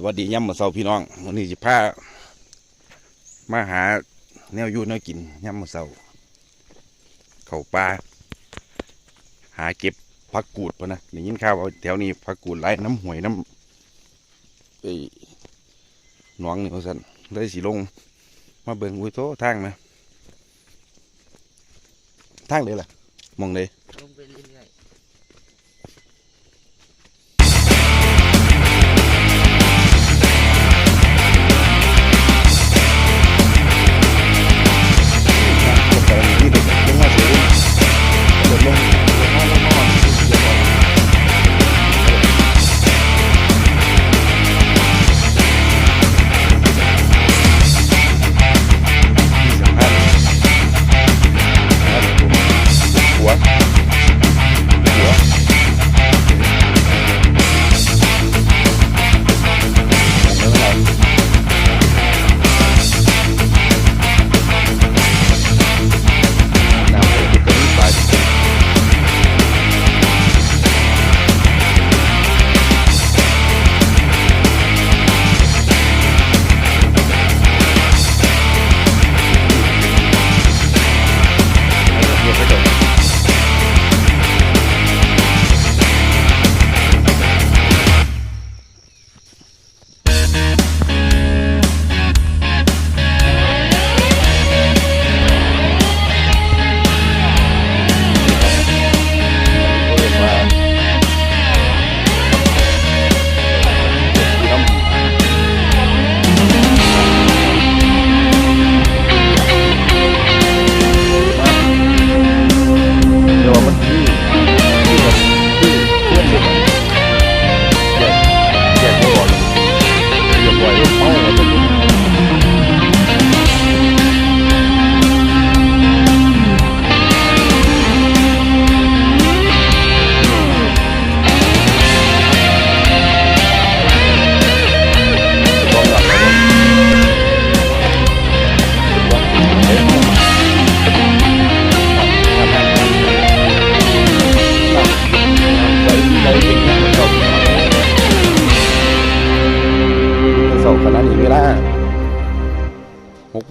สวัสดีย่ำมาเสาพี่น้องวันนี้จะพามาหาแนวยู่แนวกินย่ำมาเสาเข้าป่าหาเก็บผักกูดปะนะอย่างยินข่าวแถวนี้ผักกูดไหลน้ำหวยน้ำไอ้หนองนี่เขาสั่นเลยสีลง มาเบิ่งอุ้ยโตทางนะทางเลยล่ะมองเลยลงไปเรื่อยนี่ เ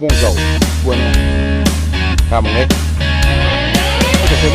หกโมงเช้าควรทำไงก็จะเคย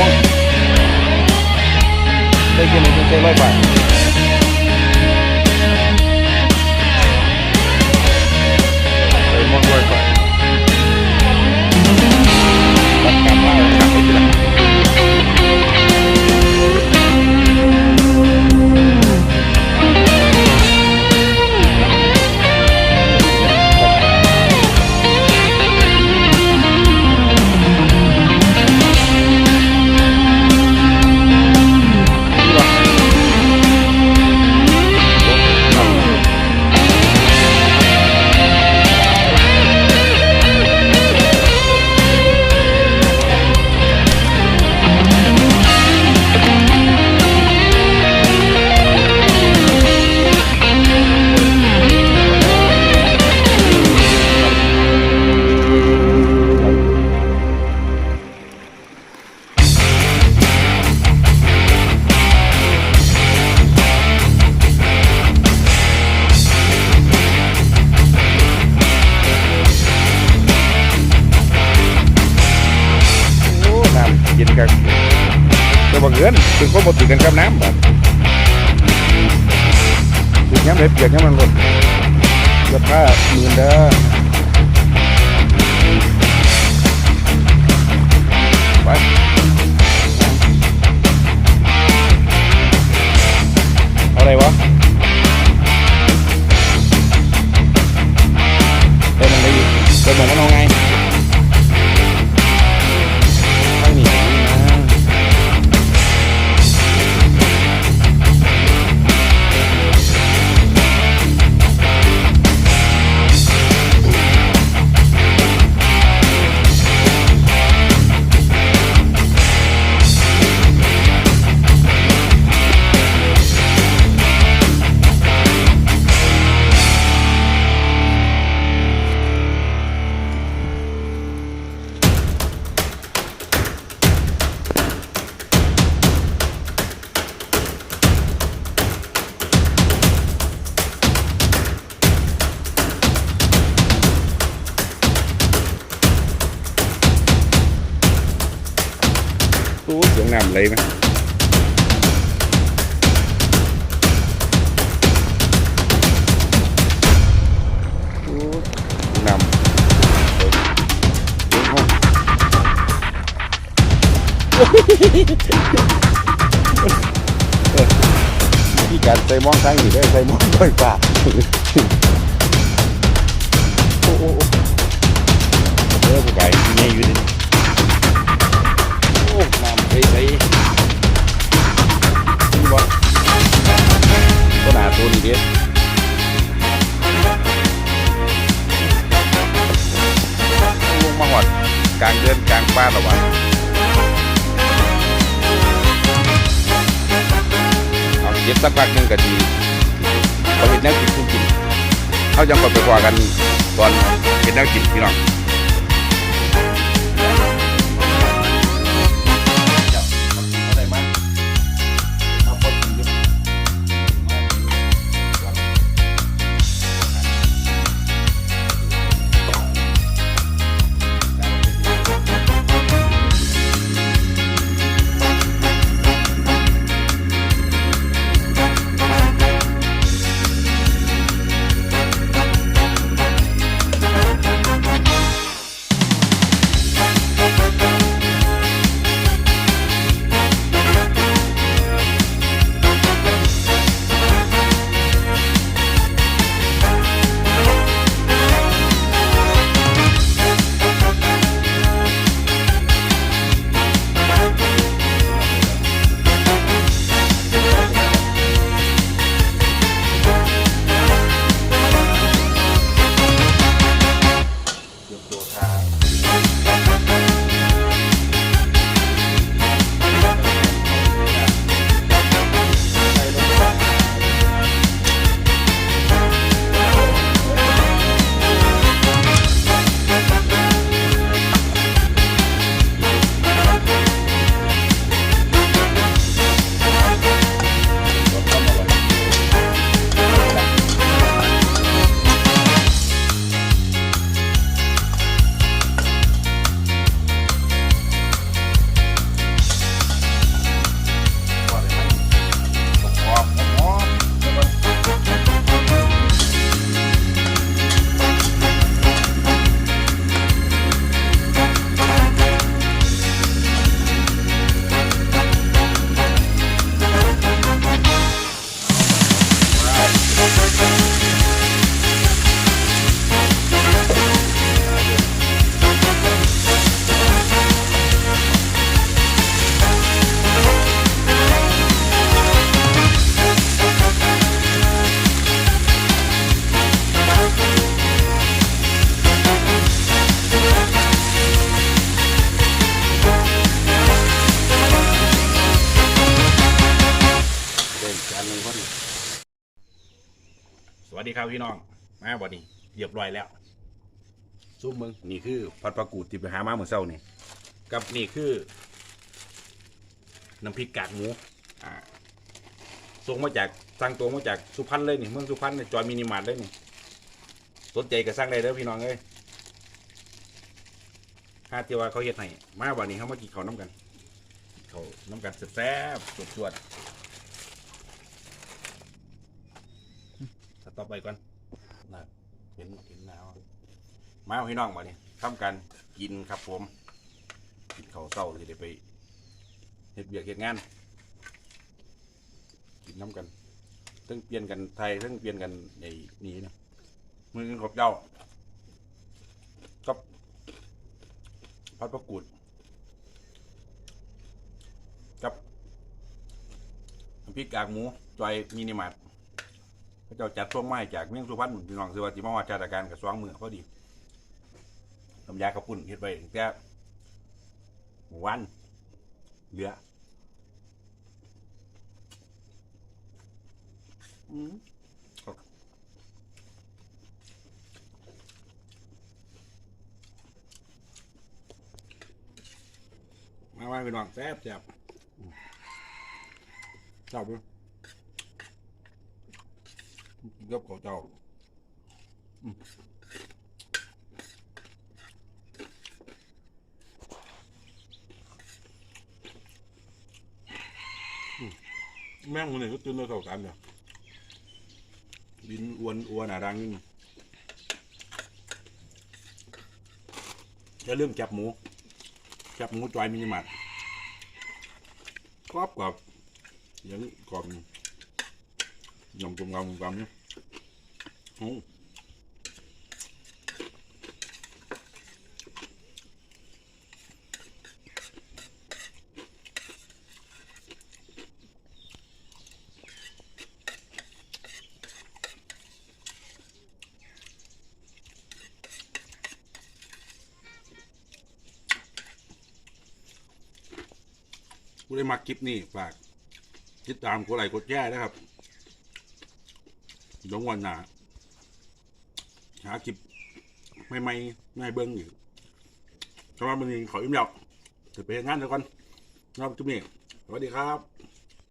อนถึงก็บ่ติดกันกับน้ำแบบถึงย้ำเลยเปียกน้ำมันหมดเสื้อผ้ามื่นเด้อ เสียงน้ำไหลไหมโอ้ เอาเก็บสักพักนึงก็ดีเขาเห็นแนวกินคุณกินเขายังไปไปกว่ากันตอนเห็นแนวกินพี่น้อง วัสดีครับพี่น้องมาบอดีเรียบร้อยแล้วซุปมึงนี่คือผัดปลากูดที่ไปหามาเมื่อเช้านี่กับนี่คือน้ำพริกกากหมูอ่าส่งมาจากสั่งตรงมาจากสุพรรณเลยนี่เมืองสุพรรณเนี่ยจอยมินิมาร์ทเลยนี่สนใจก็สั่งได้เด้อพี่น้องเอ้ยห้าเทียวว่าเขาเฮ็ดให้มาวันนี้เขามากินข้าน้ำกันเขาน้ำกันแซ่บๆจวดๆ ต็อไปก่อนน่ะเห็นเห็นหนาวมาเอาพี่น้องมาเนี่ยทำกันกินครับผมกินข้าวเศร้าจะได้ไปเฮ็ดเบียกเฮ็ดงาน กินน้ำกันทั้งเปลี่ยนกันไทยทั้งเปลี่ยนกันในนี้นะมือกันขบเจ้ากับพัดประกูดกับพริกกากหมูจอยมินิมาร์ท เจ้าจัดช่วงไม้จากเมืองสุพรรณพี่น้องสิว่าจิมาว่าจัดการกับสว่างมือพอดีน้ำยาข้าวปุ้นเฮ็ดไปตั้งแต่วันเหลืออืมมาว่าพี่น้องแซ่บแซ่บอืมเจ้าปุ๊กินกับข้าเจ้าแม่งมันนี่ยก็ตื่นมาเท่ากันเนี่ยดินอ้วนอ้วนหนาดังนี่จะเริ่าลืมจับหมูจับหมูจอยมินิมาร์ทกรอบกรอบยังกรอบยู่ยำกลมกลมกลมเนี่ย โอ้ผู้ได้มาคลิปนี้ฝากติดตามกดไลค์กดแชร์นะครับดยววันหนา หาคลิปใหม่ๆง่ายเบิ้งอยู่สำหรับวันนี้ขออิ่มแล้วจะไปงานเดี๋ยวก่อนรอบจุ๊บนี่สวัสดีครับ